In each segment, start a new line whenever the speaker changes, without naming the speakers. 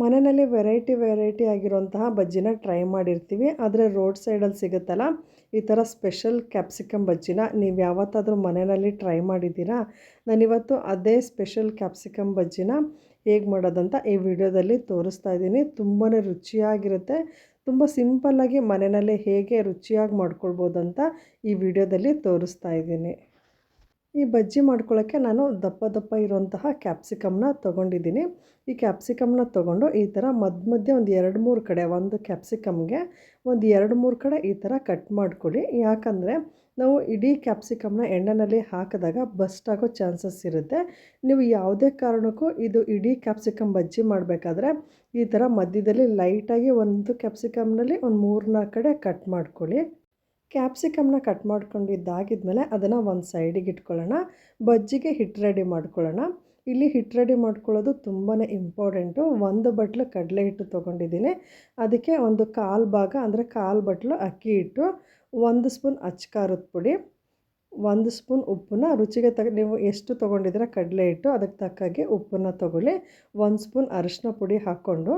ಮನೆಯಲ್ಲಿ variety variety ಆಗಿರುವಂತಹ ಬಜ್ಜಿನ try ಮಾಡಿರ್ತೀವಿ. ಆದರೆ ರೋಡ್ ಸೈಡಲ್ಲಿ ಸಿಗುತ್ತಲ್ಲ, ಈ ಥರ ಸ್ಪೆಷಲ್ ಕ್ಯಾಪ್ಸಿಕಮ್ ಬಜ್ಜಿನ ನೀವು ಯಾವತ್ತಾದರೂ ಮನೆಯಲ್ಲಿ ಟ್ರೈ ಮಾಡಿದ್ದೀರಾ? ನಾನಿವತ್ತು ಅದೇ ಸ್ಪೆಷಲ್ ಕ್ಯಾಪ್ಸಿಕಮ್ ಬಜ್ಜಿನ ಹೇಗೆ ಮಾಡೋದಂತ ಈ ವಿಡಿಯೋದಲ್ಲಿ ತೋರಿಸ್ತಾ ಇದ್ದೀನಿ. ತುಂಬಾ ರುಚಿಯಾಗಿರುತ್ತೆ. ತುಂಬ ಸಿಂಪಲ್ಲಾಗಿ ಮನೆಯಲ್ಲೇ ಹೇಗೆ ರುಚಿಯಾಗಿ ಮಾಡ್ಕೊಳ್ಬೋದಂತ ಈ ವಿಡಿಯೋದಲ್ಲಿ ತೋರಿಸ್ತಾ ಇದ್ದೀನಿ. ಈ ಬಜ್ಜಿ ಮಾಡ್ಕೊಳ್ಳೋಕ್ಕೆ ನಾನು ದಪ್ಪ ದಪ್ಪ ಇರುವಂತಹ ಕ್ಯಾಪ್ಸಿಕಮ್ನ ತೊಗೊಂಡಿದ್ದೀನಿ. ಈ ಕ್ಯಾಪ್ಸಿಕಮ್ನ ತೊಗೊಂಡು ಈ ಥರ ಮಧ್ಯ ಮಧ್ಯೆ ಒಂದು ಎರಡು ಮೂರು ಕಡೆ, ಒಂದು ಕ್ಯಾಪ್ಸಿಕಮ್ಗೆ ಒಂದು ಎರಡು ಮೂರು ಕಡೆ ಈ ಥರ ಕಟ್ ಮಾಡ್ಕೊಳ್ಳಿ ಯಾಕಂದರೆ ನಾವು ಇಡೀ ಕ್ಯಾಪ್ಸಿಕಮ್ನ ಎಣ್ಣೆನಲ್ಲಿ ಹಾಕಿದಾಗ ಬಸ್ಟ್ ಆಗೋ ಚಾನ್ಸಸ್ ಇರುತ್ತೆ. ನೀವು ಯಾವುದೇ ಕಾರಣಕ್ಕೂ ಇದು ಇಡೀ ಕ್ಯಾಪ್ಸಿಕಮ್ ಬಜ್ಜಿ ಮಾಡಬೇಕಾದ್ರೆ ಈ ಥರ ಮಧ್ಯದಲ್ಲಿ ಲೈಟಾಗಿ ಒಂದು ಕ್ಯಾಪ್ಸಿಕಮ್ನಲ್ಲಿ ಒಂದು ಮೂರು ನಾಲ್ಕು ಕಡೆ ಕಟ್ ಮಾಡ್ಕೊಳ್ಳಿ ಕ್ಯಾಪ್ಸಿಕಮ್ನ ಕಟ್ ಮಾಡ್ಕೊಂಡಿದ್ದಾಗಿದ್ಮೇಲೆ ಅದನ್ನು ಒಂದು ಸೈಡಿಗೆ ಇಟ್ಕೊಳ್ಳೋಣ. ಬಜ್ಜಿಗೆ ಹಿಟ್ಟು ರೆಡಿ ಮಾಡ್ಕೊಳ್ಳೋಣ. ಇಲ್ಲಿ ಹಿಟ್ಟು ರೆಡಿ ಮಾಡ್ಕೊಳ್ಳೋದು ತುಂಬಾ ಇಂಪಾರ್ಟೆಂಟು. ಒಂದು ಬಟ್ಲು ಕಡಲೆ ಹಿಟ್ಟು ತೊಗೊಂಡಿದ್ದೀನಿ. ಅದಕ್ಕೆ ಒಂದು ಕಾಲು ಭಾಗ, ಅಂದರೆ ಕಾಲು ಬಟ್ಲು ಅಕ್ಕಿ ಹಿಟ್ಟು, ಒಂದು ಸ್ಪೂನ್ ಅಚ್ಕಾರದ ಪುಡಿ, ಒಂದು ಸ್ಪೂನ್ ಉಪ್ಪನ್ನ ರುಚಿಗೆ ತಗ, ನೀವು ಎಷ್ಟು ತೊಗೊಂಡಿದ್ರೆ ಕಡಲೆ ಹಿಟ್ಟು, ಅದಕ್ಕೆ ತಕ್ಕಾಗೆ ಉಪ್ಪನ್ನು ತೊಗೊಳ್ಳಿ. ಒಂದು ಸ್ಪೂನ್ ಅರಿಶಿನ ಪುಡಿ ಹಾಕ್ಕೊಂಡು,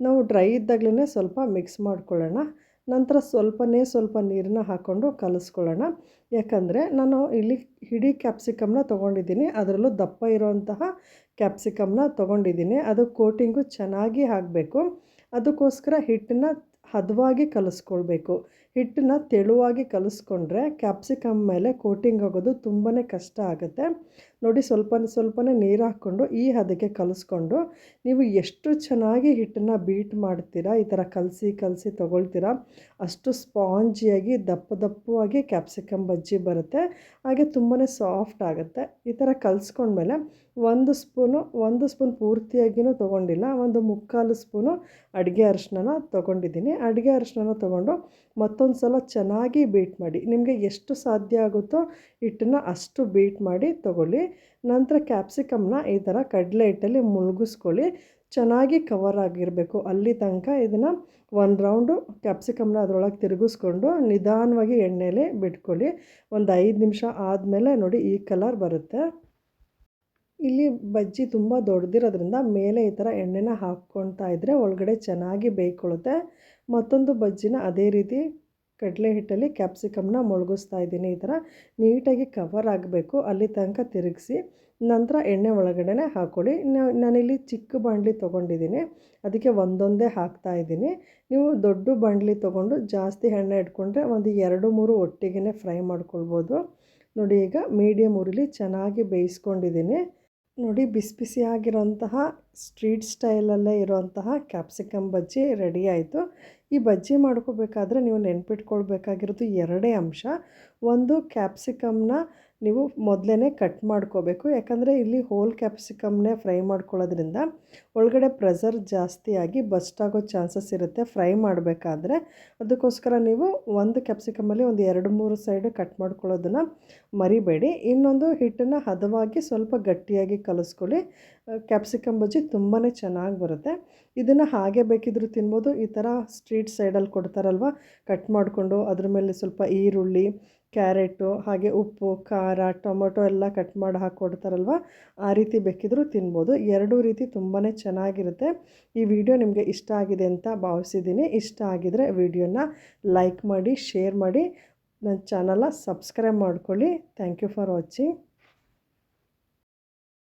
ನಾವು ಡ್ರೈ ಇದ್ದಾಗಲೇ ಸ್ವಲ್ಪ ಮಿಕ್ಸ್ ಮಾಡ್ಕೊಳ್ಳೋಣ. ನಂತರ ಸ್ವಲ್ಪನೇ ಸ್ವಲ್ಪ ನೀರನ್ನ ಹಾಕ್ಕೊಂಡು ಕಲಿಸ್ಕೊಳ್ಳೋಣ. ಯಾಕಂದರೆ ನಾನು ಇಲ್ಲಿ ಹಿಡಿ ಕ್ಯಾಪ್ಸಿಕಮ್ನ ತೊಗೊಂಡಿದ್ದೀನಿ. ಅದರಲ್ಲೂ ದಪ್ಪ ಇರುವಂತಹ ಕ್ಯಾಪ್ಸಿಕಮ್ನ ತೊಗೊಂಡಿದ್ದೀನಿ. ಅದು ಕೋಟಿಂಗು ಚೆನ್ನಾಗಿ ಹಾಕಬೇಕು ಅದಕ್ಕೋಸ್ಕರ ಹಿಟ್ಟನ್ನ ಹದವಾಗಿ ಕಲಿಸ್ಕೊಳ್ಬೇಕು. ಹಿಟ್ಟನ್ನ ತೆಳುವಾಗಿ ಕಲಿಸ್ಕೊಂಡ್ರೆ ಕ್ಯಾಪ್ಸಿಕಮ್ ಮೇಲೆ ಕೋಟಿಂಗ್ ಆಗೋದು ತುಂಬಾ ಕಷ್ಟ ಆಗುತ್ತೆ. ನೋಡಿ ಸ್ವಲ್ಪ ಸ್ವಲ್ಪನೇ ನೀರು ಹಾಕ್ಕೊಂಡು ಈ ಹದಕ್ಕೆ ಕಲಿಸ್ಕೊಂಡು ನೀವು ಎಷ್ಟು ಚೆನ್ನಾಗಿ ಹಿಟ್ಟನ್ನು ಬೀಟ್ ಮಾಡ್ತೀರಾ, ಈ ಥರ ಕಲಸಿ ಕಲಸಿ ತೊಗೊಳ್ತೀರಾ, ಅಷ್ಟು ಸ್ಪಾಂಜಿಯಾಗಿ ದಪ್ಪ ದಪ್ಪವಾಗಿ ಕ್ಯಾಪ್ಸಿಕಮ್ ಬಜ್ಜಿ ಬರುತ್ತೆ, ಹಾಗೆ ತುಂಬಾ ಸಾಫ್ಟ್ ಆಗುತ್ತೆ. ಈ ಥರ ಕಲಿಸ್ಕೊಂಡ್ಮೇಲೆ ಒಂದು ಸ್ಪೂನು, ಒಂದು ಸ್ಪೂನ್ ಪೂರ್ತಿಯಾಗಿಯೂ ತೊಗೊಂಡಿಲ್ಲ, ಒಂದು ಮುಕ್ಕಾಲು ಸ್ಪೂನು ಅಡುಗೆ ಅರಿಶಿನ ತೊಗೊಂಡಿದ್ದೀನಿ. ಅಡುಗೆ ಅರಿಶಿನ ತೊಗೊಂಡು ಮತ್ತೊಂದು ಸಲ ಚೆನ್ನಾಗಿ ಬೀಟ್ ಮಾಡಿ. ನಿಮಗೆ ಎಷ್ಟು ಸಾಧ್ಯ ಆಗುತ್ತೋ ಹಿಟ್ಟನ್ನು ಅಷ್ಟು ಬೀಟ್ ಮಾಡಿ ತಗೊಳ್ಳಿ. ನಂತರ ಕ್ಯಾಪ್ಸಿಕಮ್ನ ಈ ಥರ ಕಡಲೆ ಹಿಟ್ಟಲ್ಲಿ ಮುಳುಗಿಸ್ಕೊಳ್ಳಿ. ಚೆನ್ನಾಗಿ ಕವರ್ ಆಗಿರಬೇಕು. ಅಲ್ಲಿ ತನಕ ಇದನ್ನು ಒಂದು ರೌಂಡು ಕ್ಯಾಪ್ಸಿಕಮ್ನ ಅದರೊಳಗೆ ತಿರುಗಿಸ್ಕೊಂಡು ನಿಧಾನವಾಗಿ ಎಣ್ಣೆಲೆ ಬಿಟ್ಕೊಳ್ಳಿ. ಒಂದು ಐದು ನಿಮಿಷ ಆದಮೇಲೆ ನೋಡಿ ಈ ಕಲರ್ ಬರುತ್ತೆ. ಇಲ್ಲಿ ಬಜ್ಜಿ ತುಂಬ ದೊಡ್ಡದಿರೋದ್ರಿಂದ ಮೇಲೆ ಈ ಥರ ಎಣ್ಣೆನ ಹಾಕ್ಕೊಳ್ತಾ ಇದ್ದರೆ ಒಳಗಡೆ ಚೆನ್ನಾಗಿ ಬೇಯ್ಕೊಳ್ಳುತ್ತೆ. ಮತ್ತೊಂದು ಬಜ್ಜಿನ ಅದೇ ರೀತಿ ಕಡಲೆ ಹಿಟ್ಟಲ್ಲಿ ಕ್ಯಾಪ್ಸಿಕಮ್ನ ಮುಳುಗಿಸ್ತಾ ಇದ್ದೀನಿ. ಈ ಥರ ನೀಟಾಗಿ ಕವರ್ ಆಗಬೇಕು. ಅಲ್ಲಿ ತನಕ ತಿರುಗಿಸಿ ನಂತರ ಎಣ್ಣೆ ಒಳಗಡೆ ಹಾಕ್ಕೊಳ್ಳಿ ನಾನಿಲ್ಲಿ ಚಿಕ್ಕ ಬಾಣಲಿ ತೊಗೊಂಡಿದ್ದೀನಿ. ಅದಕ್ಕೆ ಒಂದೊಂದೇ ಹಾಕ್ತಾ ಇದ್ದೀನಿ. ನೀವು ದೊಡ್ಡ ಬಾಣಲಿ ತೊಗೊಂಡು ಜಾಸ್ತಿ ಎಣ್ಣೆ ಇಟ್ಕೊಂಡ್ರೆ ಒಂದು ಎರಡು ಮೂರು ಒಟ್ಟಿಗೆ ಫ್ರೈ ಮಾಡ್ಕೊಳ್ಬೋದು. ನೋಡಿ ಈಗ ಮೀಡಿಯಮ್ ಉರಿಲಿ ಚೆನ್ನಾಗಿ ಬೇಯಿಸ್ಕೊಂಡಿದ್ದೀನಿ. ನೋಡಿ, ಬಿಸಿ ಬಿಸಿಯಾಗಿರೋಂತಹ ಸ್ಟ್ರೀಟ್ ಸ್ಟೈಲಲ್ಲೇ ಇರೋಂತಹ ಕ್ಯಾಪ್ಸಿಕಮ್ ಬಜ್ಜಿ ರೆಡಿ ಆಯಿತು. ಈ ಬಜ್ಜಿ ಮಾಡ್ಕೋಬೇಕಾದ್ರೆ ನೀವು ನೆನ್ಪಿಟ್ಕೊಳ್ಬೇಕಾಗಿರೋದು ಎರಡೇ ಅಂಶ. ಒಂದು ಕ್ಯಾಪ್ಸಿಕಮ್ನ ನೀವು ಮೊದಲೇ ಕಟ್ ಮಾಡ್ಕೋಬೇಕು. ಯಾಕಂದರೆ ಇಲ್ಲಿ ಹೋಲ್ ಕ್ಯಾಪ್ಸಿಕಮ್ನೇ ಫ್ರೈ ಮಾಡ್ಕೊಳ್ಳೋದ್ರಿಂದ ಒಳಗಡೆ ಪ್ರೆಸರ್ ಜಾಸ್ತಿಯಾಗಿ ಬಸ್ಟ್ ಆಗೋ ಚಾನ್ಸಸ್ ಇರುತ್ತೆ ಫ್ರೈ ಮಾಡಬೇಕಾದ್ರೆ. ಅದಕ್ಕೋಸ್ಕರ ನೀವು ಒಂದು ಕ್ಯಾಪ್ಸಿಕಮಲ್ಲಿ ಒಂದು ಎರಡು ಮೂರು ಸೈಡ್ ಕಟ್ ಮಾಡ್ಕೊಳ್ಳೋದನ್ನು ಮರಿಬೇಡಿ. ಇನ್ನೊಂದು ಹಿಟ್ಟನ್ನು ಹದವಾಗಿ ಸ್ವಲ್ಪ ಗಟ್ಟಿಯಾಗಿ ಕಲಿಸ್ಕೊಳ್ಳಿ. ಕ್ಯಾಪ್ಸಿಕಮ್ ಬಜ್ಜಿ ತುಂಬಾ ಚೆನ್ನಾಗಿ ಬರುತ್ತೆ. ಇದನ್ನು ಹಾಗೆ ಬೇಕಿದ್ದರೂ ತಿನ್ಬೋದು. ಈ ಥರ ಸ್ಟ್ರೀಟ್ ಸೈಡಲ್ಲಿ ಕೊಡ್ತಾರಲ್ವ? ಕಟ್ ಮಾಡಿಕೊಂಡು ಅದ್ರ ಮೇಲೆ ಸ್ವಲ್ಪ ಈರುಳ್ಳಿ ಕ್ಯಾರೆಟು, ಹಾಗೆ ಉಪ್ಪು, ಖಾರ, ಟೊಮೊಟೊ ಎಲ್ಲ ಕಟ್ ಮಾಡಿ ಹಾಕ್ಕೊಡ್ತಾರಲ್ವ? ಆ ರೀತಿ ಬೇಕಿದ್ದರೂ ತಿನ್ಬೋದು. ಎರಡೂ ರೀತಿ ತುಂಬಾ ಚೆನ್ನಾಗಿರುತ್ತೆ. ಈ ವಿಡಿಯೋ ನಿಮಗೆ ಇಷ್ಟ ಆಗಿದೆ ಅಂತ ಭಾವಿಸಿದ್ದೀನಿ. ಇಷ್ಟ ಆಗಿದರೆ ವಿಡಿಯೋನ ಲೈಕ್ ಮಾಡಿ, ಶೇರ್ ಮಾಡಿ. ನನ್ನ ಚಾನಲ್ನ ಸಬ್ಸ್ಕ್ರೈಬ್ ಮಾಡ್ಕೊಳ್ಳಿ. Thank you for watching.